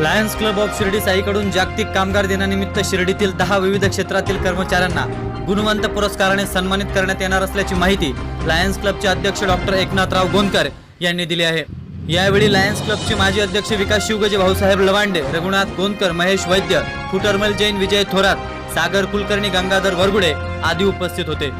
Lions club of Shirdi साईकडून जागतिक कामगार दिनानिमित्त शिर्डीतील दहा विविध क्षेत्रातील कर्मचाऱ्यांना गुणवंत पुरस्काराने सन्मानित करण्यात येणार असल्याची माहिती लायन्स क्लबचे अध्यक्ष डॉक्टर एकनाथराव गोंदकर यांनी दिली आहे. यावेळी लायन्स क्लबचे माजी अध्यक्ष विकास शिवगजे भाऊसाहेब लवांडे रघुनाथ गोंदकर महेश वैद्य फुटरमल जैन विजय थोरात सागर कुलकर्णी गंगाधर वरगुडे आदी उपस्थित होते.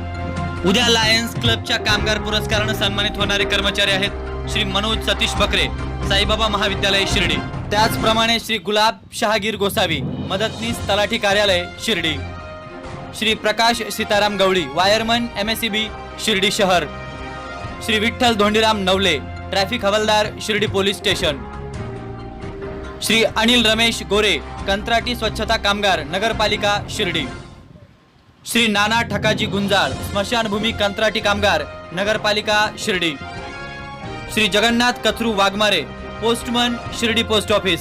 उद्या लायन्स क्लबच्या कामगार पुरस्कारानं सन्मानित होणारे कर्मचारी आहेत श्री मनोज सतीश बकरे साईबाबा महाविद्यालय शिर्डी. त्याचप्रमाणे श्री गुलाब शहागीर गोसावी मदतनीस तलाठी कार्यालय Shirdi. Shri Prakash Sitaram Gawali wireman M S B Shirdi शहर. श्री विठ्ठल धोंडीराम नवले ट्रॅफिक हवालदार शिर्डी पोलीस स्टेशन. श्री अनिल रमेश गोरे कंत्राटी स्वच्छता कामगार नगरपालिका शिर्डी. श्री नाना ठकाजी गुंजाळ स्मशानभूमी कंत्राटी कामगार नगरपालिका Shirdi. Shri Jagannath Kathru Waghmare postman Shirdi post office.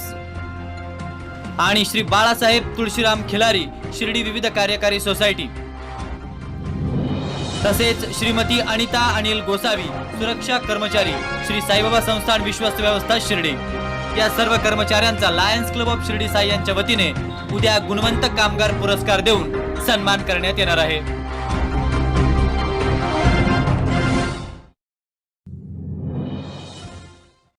आणि श्री बाळासाहेब तुळशीराम खिलारी शिर्डी विविध कार्यकारी सोसायटी. तसेच श्रीमती अनिता अनिल गोसावी सुरक्षा कर्मचारी श्री साईबाबा संस्थान विश्वस्त व्यवस्था शिर्डी. या सर्व कर्मचाऱ्यांचा Lions Club of Shirdi Sai यांच्या वतीने उद्या गुणवंत कामगार पुरस्कार देऊन सन्मान करण्यात येणार आहे.